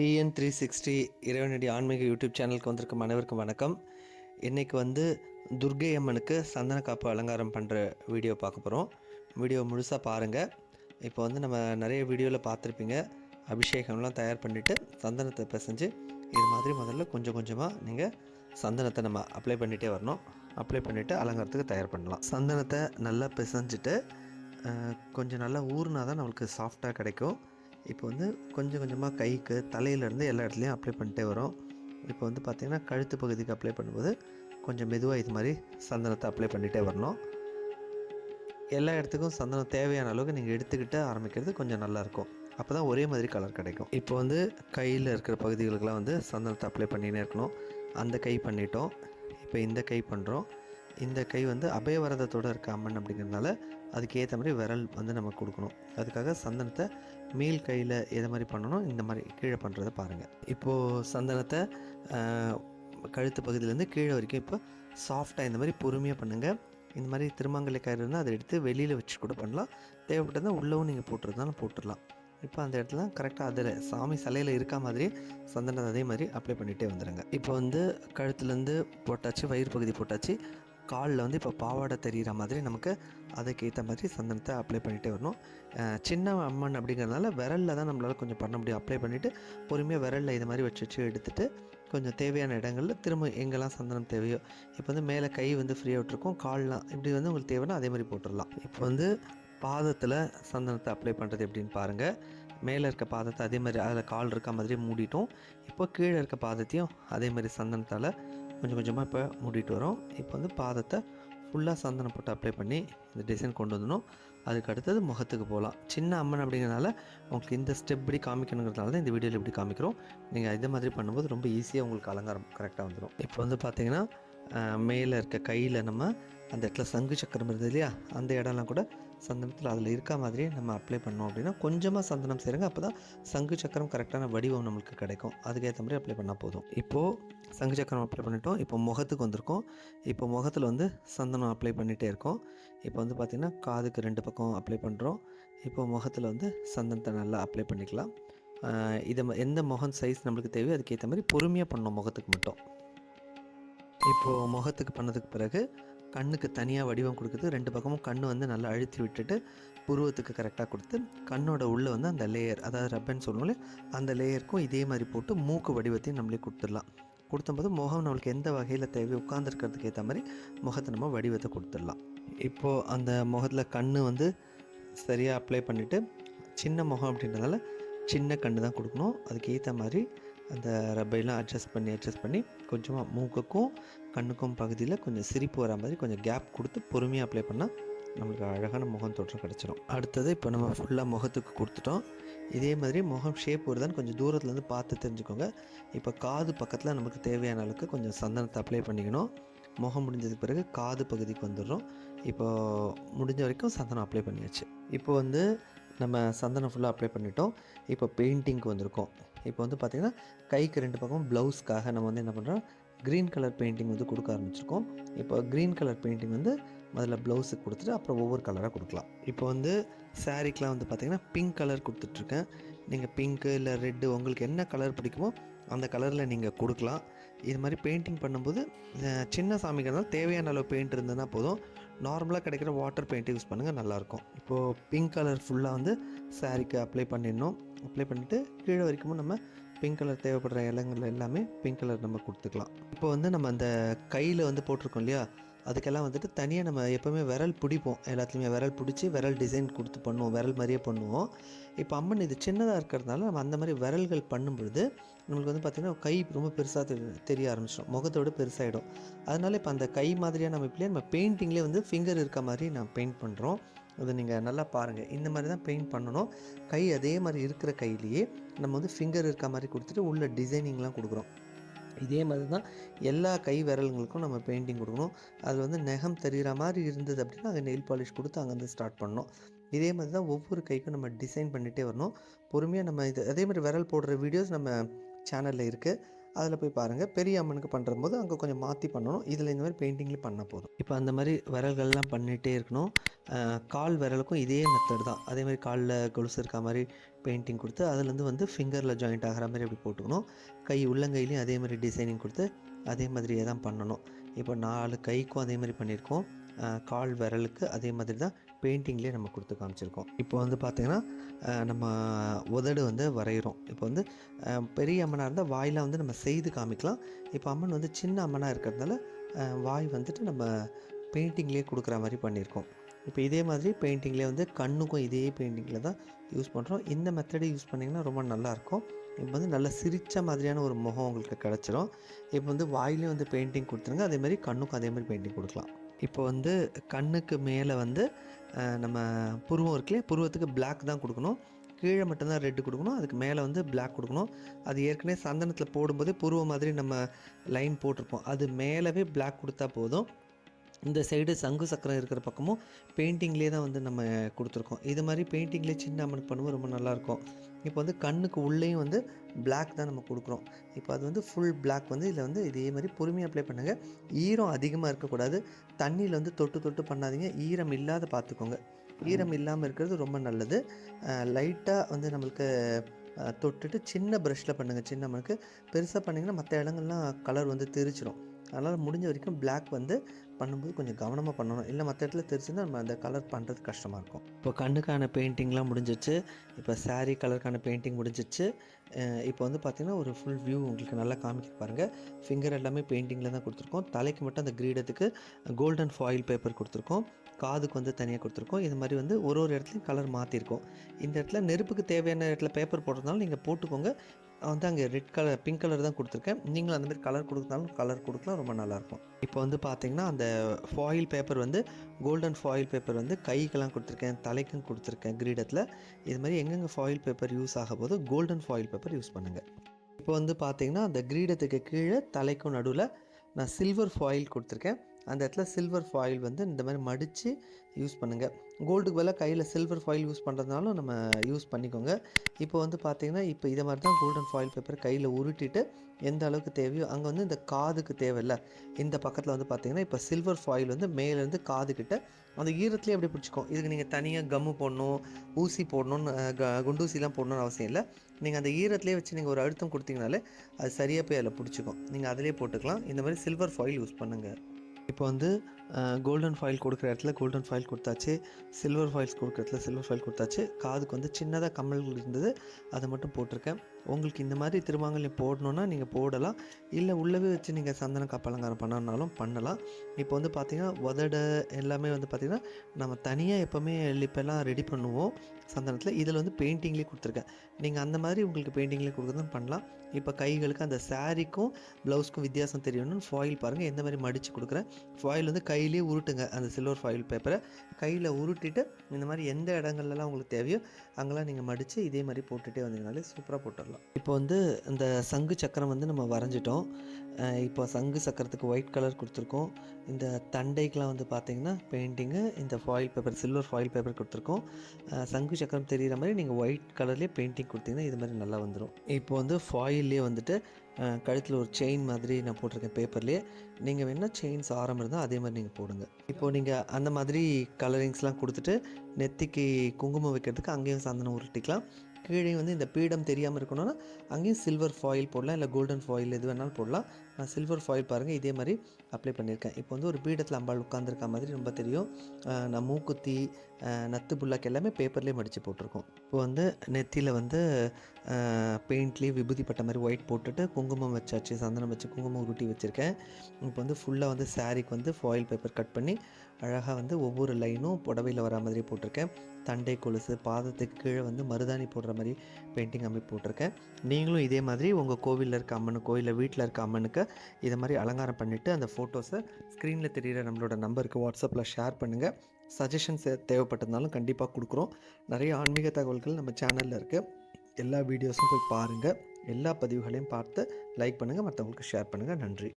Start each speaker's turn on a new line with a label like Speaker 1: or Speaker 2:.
Speaker 1: TN three sixty இறைவனடி ஆன்மீக YouTube சேனலுக்கு வந்திருக்கும் அனைவருக்கும் வணக்கம். இன்றைக்கி வந்து துர்கை அம்மனுக்கு சந்தன காப்பு அலங்காரம் பண்ணுற வீடியோ பார்க்க போகிறோம் வீடியோ முழுசாக பாருங்கள் இப்போ வந்து நம்ம நிறைய வீடியோவில் பார்த்துருப்பீங்க. அபிஷேகம்லாம் தயார் பண்ணிவிட்டு சந்தனத்தை பிசைஞ்சு இது மாதிரி முதல்ல கொஞ்சம் கொஞ்சமாக நீங்கள் சந்தனத்தை நம்ம அப்ளை பண்ணிகிட்டே வரணும். அப்ளை பண்ணிவிட்டு அலங்காரத்துக்கு தயார் பண்ணலாம். சந்தனத்தை நல்லா பிசைஞ்சிட்டு கொஞ்சம் நல்லா ஊறினா தான் நம்மளுக்கு சாஃப்டாக கிடைக்கும். இப்போ வந்து கொஞ்சம் கொஞ்சமாக கைக்கு தலையிலேருந்து எல்லா இடத்துலையும் அப்ளை பண்ணிட்டே வரோம். இப்போ வந்து பார்த்திங்கன்னா கழுத்து பகுதிக்கு அப்ளை பண்ணும்போது கொஞ்சம் மெதுவாக இது மாதிரி சந்தனத்தை அப்ளை பண்ணிகிட்டே வரணும். எல்லா இடத்துக்கும் சந்தனம் தேவையான அளவுக்கு நீங்கள் எடுத்துக்கிட்டு ஆரம்பிக்கிறது கொஞ்சம் நல்லாயிருக்கும் அப்போ தான் ஒரே மாதிரி கலர் கிடைக்கும். இப்போ வந்து கையில் இருக்கிற பகுதிகளுக்கெல்லாம் வந்து சந்தனத்தை அப்ளை பண்ணினே இருக்கணும். அந்த கை பண்ணிட்டோம். இப்போ இந்த கை பண்ணுறோம் இந்த கை வந்து அபயவரதத்தோடு இருக்க அம்மன் அப்படிங்கிறதுனால அதுக்கேற்ற மாதிரி விரல் வந்து நம்ம கொடுக்கணும். அதுக்காக சந்தனத்தை மேல் கையில் எதை மாதிரி பண்ணணும் இந்த மாதிரி கீழே பண்ணுறதை பாருங்கள் இப்போது சந்தனத்தை கழுத்து பகுதியிலேருந்து கீழே வரைக்கும் இப்போ சாஃப்டாக இந்த மாதிரி பொறுமையாக பண்ணுங்கள் இந்த மாதிரி திருமாங்கலை கயிறு இருந்தால் அதை எடுத்து வெளியில் வச்சு கூட பண்ணலாம். தேவைப்பட்டதா உள்ளவும் நீங்கள் போட்டுருந்தாலும் போட்டுடலாம். இப்போ அந்த இடத்துல கரெக்டாக அதில் சாமி சிலையில் இருக்க மாதிரி சந்தனத்தை அதே மாதிரி அப்ளை பண்ணிகிட்டே வந்துடுங்க இப்போ வந்து கழுத்துலேருந்து போட்டாச்சு வயிறு பகுதி போட்டாச்சு. காலில் வந்து இப்போ பாவாடை தெரிகிற மாதிரி நமக்கு அதுக்கேற்ற மாதிரி சந்தனத்தை அப்ளை பண்ணிகிட்டே வரணும். சின்ன அம்மன் அப்படிங்கிறதுனால விரலில் தான் நம்மளால் கொஞ்சம் பண்ண முடியும். அப்ளை பண்ணிவிட்டு பொறுமையாக விரலில் இது மாதிரி வச்சு வச்சு எடுத்துகிட்டு கொஞ்சம் தேவையான இடங்களில் திரும்ப எங்கெல்லாம் சந்தனம் தேவையோ இப்போ வந்து மேலே கை வந்து ஃப்ரீயாக விட்டுருக்கும் கால்லாம் இப்படி வந்து உங்களுக்கு தேவைன்னா அதே மாதிரி போட்டுடலாம். இப்போ வந்து பாதத்தில் சந்தனத்தை அப்ளை பண்ணுறது எப்படின்னு பாருங்கள் மேலே இருக்க பாதத்தை அதே மாதிரி அதில் கால் இருக்க மாதிரி மூடிட்டோம். இப்போ கீழே இருக்க பாதத்தையும் அதே மாதிரி சந்தனத்தால் கொஞ்சம் கொஞ்சமாக இப்போ மூடிட்டு வரோம். இப்போ வந்து பாதத்தை ஃபுல்லாக சந்தனம் போட்டு அப்ளை பண்ணி இந்த டிசைன் கொண்டு வந்துடணும். அதுக்கு அடுத்தது முகத்துக்கு போகலாம். சின்ன அம்மன் அப்படிங்கிறனால உங்களுக்கு இந்த ஸ்டெப் இப்படி காமிக்கணுங்கிறதுனால தான் இந்த வீடியோவில் இப்படி காமிக்கிறோம். நீங்கள் இதே மாதிரி பண்ணும்போது ரொம்ப ஈஸியாக உங்களுக்கு அலங்காரம் கரெக்டாக வந்துடும் இப்போ வந்து பார்த்திங்கன்னா மேலே இருக்க கையில் நம்ம அந்த இடத்துல சங்கு சக்கரம் இருந்தது இல்லையா? அந்த இடம்லாம் கூட சந்தனத்தில் அதில் இருக்க மாதிரியே நம்ம அப்ளை பண்ணோம் அப்படின்னா கொஞ்சமாக சந்தனம் சேருங்க. அப்போ தான் சங்கு சக்கரம் கரெக்டான வடிவம் நம்மளுக்கு கிடைக்கும். அதுக்கேற்ற மாதிரி அப்ளை பண்ணால் போதும். இப்போது சங்கு சக்கரம் அப்ளை பண்ணிட்டோம். இப்போ முகத்துக்கு வந்திருக்கோம். இப்போ முகத்தில் வந்து சந்தனம் அப்ளை பண்ணிகிட்டே இருக்கோம். இப்போ வந்து பார்த்திங்கன்னா காதுக்கு ரெண்டு பக்கம் அப்ளை பண்ணுறோம் இப்போ முகத்தில் வந்து சந்தனத்தை நல்லா அப்ளை பண்ணிக்கலாம். இதை ம- எந்த முகம் சைஸ் நம்மளுக்கு தேவையோ அதுக்கேற்ற மாதிரி பொறுமையாக பண்ணோம் முகத்துக்கு மட்டும். இப்போது முகத்துக்கு பண்ணதுக்கு பிறகு கண்ணுக்கு தனியாக வடிவம் கொடுக்குது. ரெண்டு பக்கமும் கண் வந்து நல்லா அழுத்தி விட்டுட்டு புருவத்துக்கு கரெக்டாக கொடுத்து கண்ணோட உள்ளே வந்து அந்த லேயர் அதாவது ரப்பன் சொல்லுவோம்ல அந்த லேயருக்கும் இதே மாதிரி போட்டு மூக்கு வடிவத்தையும் நம்மளே கொடுத்துடலாம். கொடுத்தம்போது முகம் நம்மளுக்கு எந்த வகையில் தேவை உட்காந்துருக்கிறதுக்கு ஏற்ற மாதிரி முகத்தை நம்ம வடிவத்தை கொடுத்துடலாம். இப்போது அந்த முகத்தில் கண் வந்து சரியாக அப்ளை பண்ணிவிட்டு சின்ன முகம் அப்படின்றதால சின்ன கண்ணு தான் கொடுக்கணும். அதுக்கு ஏற்ற மாதிரி அந்த ரப்பையெல்லாம் அட்ஜஸ்ட் பண்ணி அட்ஜஸ்ட் பண்ணி கொஞ்சமாக மூக்குக்கும் கண்ணுக்கும் பகுதியில் கொஞ்சம் சிரிப்பு வர மாதிரி கொஞ்சம் கேப் கொடுத்து பொறுமையாக அப்ளை பண்ணால் நம்மளுக்கு அழகான முகம் தோற்றம் கிடச்சிரும். அடுத்தது இப்போ நம்ம ஃபுல்லாக முகத்துக்கு கொடுத்துட்டோம். இதே மாதிரி முகம் ஷேப் வருதான்னு கொஞ்சம் தூரத்துலேருந்து பார்த்து தெரிஞ்சுக்கோங்க. இப்போ காது பக்கத்தில் நமக்கு தேவையான அளவுக்கு கொஞ்சம் சந்தனத்தை அப்ளை பண்ணிக்கணும். முகம் முடிஞ்சதுக்கு பிறகு காது பகுதிக்கு வந்துடுறோம். இப்போ முடிஞ்ச வரைக்கும் சந்தனம் அப்ளை பண்ணியாச்சு. இப்போ வந்து நம்ம சந்தனம் ஃபுல்லாக அப்ளை பண்ணிட்டோம். இப்போ பெயிண்டிங்க்கு வந்திருக்கோம். இப்போ வந்து பார்த்திங்கன்னா கைக்கு ரெண்டு பக்கம் ப்ளவுஸ்க்காக நம்ம வந்து என்ன பண்ணுறோம் க்ரீன் கலர் பெயிண்டிங் வந்து கொடுக்க ஆரம்பிச்சிருக்கோம். இப்போ க்ரீன் கலர் பெயிண்டிங் வந்து முதல்ல ப்ளவுஸுக்கு கொடுத்துட்டு அப்புறம் ஒவ்வொரு கலராக கொடுக்கலாம். இப்போ வந்து சாரீக்கெலாம் வந்து பார்த்திங்கன்னா பிங்க் கலர் கொடுத்துட்ருக்கேன். நீங்கள் பிங்க்கு இல்லை ரெட்டு உங்களுக்கு என்ன கலர் பிடிக்குமோ அந்த கலரில் நீங்கள் கொடுக்கலாம். இது மாதிரி பெயிண்டிங் பண்ணும்போது சின்ன சின்ன சாமிக்கிறதுனால தேவையான அளவு பெயிண்ட் இருந்ததுன்னா போதும். நார்மலாக கிடைக்கிற வாட்டர் பெயிண்ட் யூஸ் பண்ணுங்கள் நல்லாயிருக்கும். இப்போது பிங்க் கலர் ஃபுல்லாக வந்து சாரீக்கு அப்ளை பண்ணிடணும். அப்ளை பண்ணிவிட்டு கீழே வரைக்கும் நம்ம பிங்க் கலர் தேவைப்படுற இடங்கள் எல்லாமே பிங்க் கலர் நம்ம கொடுத்துக்கலாம். இப்போ வந்து நம்ம அந்த கையில் வந்து போட்டிருக்கோம் இல்லையா? அதுக்கெல்லாம் வந்துட்டு தனியாக நம்ம எப்போவுமே விரல் பிடிப்போம். எல்லாத்துலேயுமே விரல் பிடிச்சி விரல் டிசைன் கொடுத்து பண்ணுவோம். விரல் மாதிரியே பண்ணுவோம். இப்போ அம்மன் இது சின்னதாக இருக்கிறதுனால நம்ம அந்த மாதிரி விரல்கள் பண்ணும்பொழுது நம்மளுக்கு வந்து பார்த்திங்கன்னா கை ரொம்ப பெருசாக தெரிய ஆரம்பிச்சிடும். முகத்தோடு பெருசாகிடும் அதனால இப்போ அந்த கை மாதிரியான அமைப்புலேயே நம்ம பெயிண்டிங்லேயே வந்து ஃபிங்கர் இருக்க மாதிரி நான் பெயிண்ட் பண்ணுறோம் அதை நீங்கள் நல்லா பாருங்கள் இந்த மாதிரி தான் பெயிண்ட் பண்ணணும். கை அதே மாதிரி இருக்கிற கையிலேயே நம்ம வந்து ஃபிங்கர் இருக்க மாதிரி கொடுத்துட்டு உள்ள டிசைனிங்லாம் கொடுக்குறோம். இதே மாதிரி தான் எல்லா கை விரல்களுக்கும் நம்ம பெயிண்டிங் கொடுக்கணும். அது வந்து நெகம் தெரிகிற மாதிரி இருந்தது அப்படின்னா அங்கே நெயில் பாலிஷ் கொடுத்து அங்கேருந்து ஸ்டார்ட் பண்ணணும். இதே மாதிரி தான் ஒவ்வொரு கைக்கும் நம்ம டிசைன் பண்ணிகிட்டே வரணும். பொறுமையாக நம்ம இது அதே மாதிரி விரல் போடுற வீடியோஸ் நம்ம சேனலில் இருக்குது அதில் போய் பாருங்கள் பெரிய அம்மனுக்கு பண்ணுறம்போது அங்கே கொஞ்சம் மாற்றி பண்ணணும். இதில் இந்த மாதிரி பெயிண்டிங்லேயும் பண்ண போதும். இப்போ அந்த மாதிரி விரல்கள்லாம் பண்ணிகிட்டே இருக்கணும். கால் விரலுக்கும் இதே மெத்தட் தான். அதே மாதிரி காலில் கொலுசு இருக்க மாதிரி பெயிண்டிங் கொடுத்து அதுலேருந்து வந்து ஃபிங்கரில் ஜாயிண்ட் ஆகிற மாதிரி அப்படி போட்டுக்கணும். கை உள்ளங்கையிலையும் அதே மாதிரி டிசைனிங் கொடுத்து அதே மாதிரியே தான் பண்ணணும். இப்போ நாலு கைக்கும் அதே மாதிரி பண்ணியிருக்கோம் கால் விரலுக்கு அதே மாதிரி தான் பெயிண்டிங்லேயே நம்ம கொடுத்து காமிச்சிருக்கோம். இப்போ வந்து பார்த்திங்கன்னா நம்ம உதடு வந்து வரைகிறோம் இப்போ வந்து பெரிய அம்மனாக இருந்தால் வாயெலாம் வந்து நம்ம செய்து காமிக்கலாம். இப்போ அம்மன் வந்து சின்ன அம்மனாக இருக்கிறதுனால வாய் வந்துட்டு நம்ம பெயிண்டிங்லேயே கொடுக்குற மாதிரி பண்ணியிருக்கோம். இப்போ இதே மாதிரி பெயிண்டிங்லேயே வந்து கண்ணுக்கும் இதே பெயிண்டிங்கில் தான் யூஸ் பண்ணுறோம் இந்த மெத்தடை யூஸ் பண்ணிங்கன்னா ரொம்ப நல்லாயிருக்கும். இப்போ வந்து நல்லா சிரித்த மாதிரியான ஒரு முகம் உங்களுக்கு கிடச்சிரும். இப்போ வந்து வாயிலையும் வந்து பெயிண்டிங் கொடுத்துருங்க. அதே மாதிரி கண்ணுக்கும் அதே மாதிரி பெயிண்டிங் கொடுக்கலாம். இப்போ வந்து கண்ணுக்கு மேலே வந்து நம்ம புருவம் இருக்குல்லையே? புருவத்துக்கு பிளாக் தான் கொடுக்கணும். கீழே மட்டும்தான் ரெட்டு கொடுக்கணும். அதுக்கு மேலே வந்து பிளாக் கொடுக்கணும். அது ஏற்கனவே சந்தனத்தில் போடும்போதே புருவம் மாதிரி நம்ம லைன் போட்டிருப்போம். அது மேலவே பிளாக் கொடுத்தா போதும். இந்த சைடு சங்கு சக்கரம் இருக்கிற பக்கமும் பெயிண்டிங்லேயே தான் வந்து நம்ம கொடுத்துருக்கோம். இது மாதிரி பெயிண்டிங்லேயே சின்ன அம்மனுக்கு பண்ணும்போது ரொம்ப நல்லாயிருக்கும். இப்போ வந்து கண்ணுக்கு உள்ளேயும் வந்து பிளாக் தான் நம்ம கொடுக்குறோம். இப்போ அது வந்து ஃபுல் பிளாக் வந்து இதில் வந்து இதே மாதிரி பொறுமையாக அப்ளை பண்ணுங்கள் ஈரம் அதிகமாக இருக்கக்கூடாது. தண்ணியில் வந்து தொட்டு தொட்டு பண்ணாதீங்க. ஈரம் இல்லாத பார்த்துக்கோங்க. ஈரம் இல்லாமல் இருக்கிறது ரொம்ப நல்லது. லைட்டாக வந்து நம்மளுக்கு தொட்டுட்டு சின்ன ப்ரஷ்ஷில் பண்ணுங்கள் சின்ன அம்மனுக்கு பெருசாக பண்ணிங்கன்னா மற்ற இடங்கள்லாம் கலர் வந்து தெரிச்சிடும் அதனால் முடிஞ்ச வரைக்கும் பிளாக் வந்து பண்ணும்போது கொஞ்சம் கவனமாக பண்ணணும். இல்லை மற்ற இடத்துல தெரிச்சுன்னா நம்ம அந்த கலர் பண்ணுறது கஷ்டமாக இருக்கும். இப்போ கண்ணுக்கான பெயிண்டிங்லாம் முடிஞ்சிச்சு. இப்போ சாரீ கலருக்கான பெயிண்டிங் முடிஞ்சிச்சு. இப்போ வந்து பார்த்திங்கன்னா ஒரு ஃபுல் வியூ உங்களுக்கு நல்லா காமிக்க பாருங்கள் ஃபிங்கர் எல்லாமே பெயிண்டிங்கில் தான் கொடுத்துருக்கோம். தலைக்கு மட்டும் அந்த கிரீடத்துக்கு கோல்டன் ஃபாயில் பேப்பர் கொடுத்துருக்கோம். காதுக்கு வந்து தனியாக கொடுத்துருக்கோம். இது மாதிரி வந்து ஒரு ஒரு இடத்துலையும் கலர் மாற்றிருக்கோம் இந்த இடத்துல நெருப்புக்கு தேவையான இடத்துல பேப்பர் போடுறதுனால நீங்கள் போட்டுக்கோங்க. வந்து அங்கே ரெட் கலர் பிங்க் கலர் தான் கொடுத்துருக்கேன். நீங்களும் அந்த மாதிரி கலர் கொடுத்தாலும் கலர் கொடுக்கலாம். ரொம்ப நல்லாயிருக்கும் இப்போ வந்து பார்த்தீங்கன்னா அந்த ஃபாயில் பேப்பர் வந்து கோல்டன் ஃபாயில் பேப்பர் வந்து கைக்கெல்லாம் கொடுத்துருக்கேன் தலைக்கும் கொடுத்துருக்கேன் கிரீடத்தில். இது மாதிரி எங்கெங்கே ஃபாயில் பேப்பர் யூஸ் ஆக போது கோல்டன் ஃபாயில் பேப்பர் யூஸ் பண்ணுங்கள் இப்போ வந்து பார்த்தீங்கன்னா அந்த கிரீடத்துக்கு கீழே தலைக்கும் நடுவில் நான் சில்வர் ஃபாயில் கொடுத்துருக்கேன். அந்த இடத்துல சில்வர் ஃபாயில் வந்து இந்த மாதிரி மடித்து யூஸ் பண்ணுங்கள் கோல்டுக்கு பதிலாக கையில் சில்வர் ஃபாயில் யூஸ் பண்ணுறதுனாலும் நம்ம யூஸ் பண்ணிக்கோங்க. இப்போ வந்து பார்த்திங்கன்னா இப்போ இதை மாதிரி தான் கோல்டன் ஃபாயில் பேப்பர் கையில் உருட்டிட்டு எந்த அளவுக்கு தேவையோ அங்கே வந்து இந்த காதுக்கு தேவையில்ல. இந்த பக்கத்தில் வந்து பார்த்திங்கன்னா இப்போ சில்வர் ஃபாயில் வந்து மேலேருந்து காதுக்கிட்ட அந்த ஈரத்துலேயே அப்படியே பிடிச்சிக்கும். இதுக்கு நீங்கள் தனியாக கம்மு போடணும் ஊசி போடணும்னு க- குண்டூசிலாம் போடணும்னு அவசியம் இல்லை. நீங்கள் அந்த ஈரத்துலேயே வச்சு நீங்கள் ஒரு அழுத்தம் கொடுத்தீங்கனாலே அது சரியாக போய் அதில் பிடிச்சிக்கும். நீங்கள் அதிலே போட்டுக்கலாம். இந்த மாதிரி சில்வர் ஃபாயில் யூஸ் பண்ணுங்கள் இப்போ வந்து கோல்டன் ஃபாயில் கொடுக்குற இடத்துல கோல்டன் ஃபாயில் கொடுத்தாச்சு. சில்வர் ஃபாயில்ஸ் கொடுக்குற இடத்துல சில்வர் ஃபாயில் கொடுத்தாச்சு. காதுக்கு வந்து சின்னதாக கம்மல்கள் இருந்தது. அதை மட்டும் போட்டிருக்கேன். உங்களுக்கு இந்த மாதிரி திருமாங்கல்யம் போடணுன்னா நீங்கள் போடலாம். இல்லை உள்ளவே வச்சு நீங்கள் சந்தன காப்பு அலங்காரம் பண்ணனாலும் பண்ணலாம். இப்போ வந்து பார்த்திங்கன்னா உதடை எல்லாமே வந்து பார்த்திங்கன்னா நம்ம தனியாக எப்போவுமே லிப்பெல்லாம் ரெடி பண்ணுவோம் சந்தனத்தில். இதில் வந்து பெயிண்டிங்லேயே கொடுத்துருக்கேன். நீங்கள் அந்த மாதிரி உங்களுக்கு பெயிண்டிங்லேயே கொடுக்குறதும் பண்ணலாம். இப்போ கைகளுக்கு அந்த சாரீக்கும் ப்ளவுஸ்க்கும் வித்தியாசம் தெரியணும்னு ஃபாயில் பாருங்கள் எந்த மாதிரி மடித்து கொடுக்குறேன்? ஃபாயில் வந்து கை கையிலே உருட்டுங்க. அந்த சில்வர் ஃபாயில் பேப்பரை கையில் உருட்டிட்டு இந்த மாதிரி எந்த இடங்கள்லாம் உங்களுக்கு தேவையோ அங்கெல்லாம் நீங்கள் மடித்து இதே மாதிரி போட்டுகிட்டே வந்தீங்கனாலே சூப்பராக போட்டுடலாம். இப்போ வந்து இந்த சங்கு சக்கரம் வந்து நம்ம வரைஞ்சிட்டோம். இப்போ சங்கு சக்கரத்துக்கு ஒயிட் கலர் கொடுத்துருக்கோம். இந்த தண்டைக்கெலாம் வந்து பார்த்தீங்கன்னா பெயிண்டிங்கு இந்த foil paper silver foil paper கொடுத்துருக்கோம். சங்கு சக்கரம் தெரிகிற மாதிரி நீங்கள் ஒயிட் கலர்லேயே பெயிண்டிங் கொடுத்தீங்கன்னா இது மாதிரி நல்லா வந்துடும் இப்போ வந்து ஃபாயில்லே வந்துட்டு கழுத்தில் ஒரு செயின் மாதிரி நான் போட்டிருக்கேன் பேப்பர்லேயே நீங்கள் வேணால் செயின்ஸ் ஆரம் இருந்தால் அதே மாதிரி நீங்கள் போடுங்க. இப்போது நீங்கள் அந்த மாதிரி கலரிங்ஸ்லாம் கொடுத்துட்டு நெத்திக்கு குங்குமம் வைக்கிறதுக்கு அங்கேயும் சந்தனம் உருட்டிக்கலாம். கீழே வந்து இந்த பீடம் தெரியாமல் இருக்கணும்னா அங்கேயும் சில்வர் ஃபாயில் போடலாம் இல்லை கோல்டன் ஃபாயில் எது வேணாலும் போடலாம். நான் சில்வர் ஃபாயில் பாருங்கள் இதே மாதிரி அப்ளை பண்ணியிருக்கேன். இப்போ வந்து ஒரு பீடத்தில் அம்பாள் உட்காந்துருக்க மாதிரி ரொம்ப தெரியும். நான் மூக்குத்தி நத்து புல்லாக்கு எல்லாமே பேப்பர்லேயே மடித்து போட்டிருக்கோம். இப்போ வந்து நெத்தியில் வந்து பெயிண்ட்லேயே விபூதி பட்ட மாதிரி ஒயிட் போட்டுட்டு குங்குமம் வச்சாச்சு சந்தனம் வச்சு குங்குமம் உருட்டி வச்சுருக்கேன். இப்போ வந்து ஃபுல்லாக வந்து சாரீக்கு வந்து ஃபாயில் பேப்பர் கட் பண்ணி அழகாக வந்து ஒவ்வொரு லைனும் புடவையில் வர மாதிரி போட்டிருக்கேன். தண்டை கொலுசு பாதத்துக்கு கீழே வந்து மருதாணி போடுற மாதிரி பெயிண்டிங் அமைப்பு போட்டிருக்கேன். நீங்களும் இதே மாதிரி உங்கள் கோவிலில் இருக்க அம்மனுக்கோ இல்லை வீட்டில் இருக்க அம்மனுக்கு இதை மாதிரி அலங்காரம் பண்ணிவிட்டு அந்த ஃபோட்டோஸை ஸ்க்ரீனில் தெரிகிற நம்மளோட நம்பருக்கு வாட்ஸ்அப்பில் ஷேர் பண்ணுங்கள் சஜஷன்ஸ் தேவைப்பட்டதுனாலும் கண்டிப்பாக கொடுக்குறோம். நிறைய ஆன்மீக தகவல்கள் நம்ம சேனலில் இருக்குது எல்லா வீடியோஸும் போய் பாருங்கள் எல்லா பதிவுகளையும் பார்த்து லைக் பண்ணுங்கள் மற்றவங்களுக்கு ஷேர் பண்ணுங்கள் நன்றி.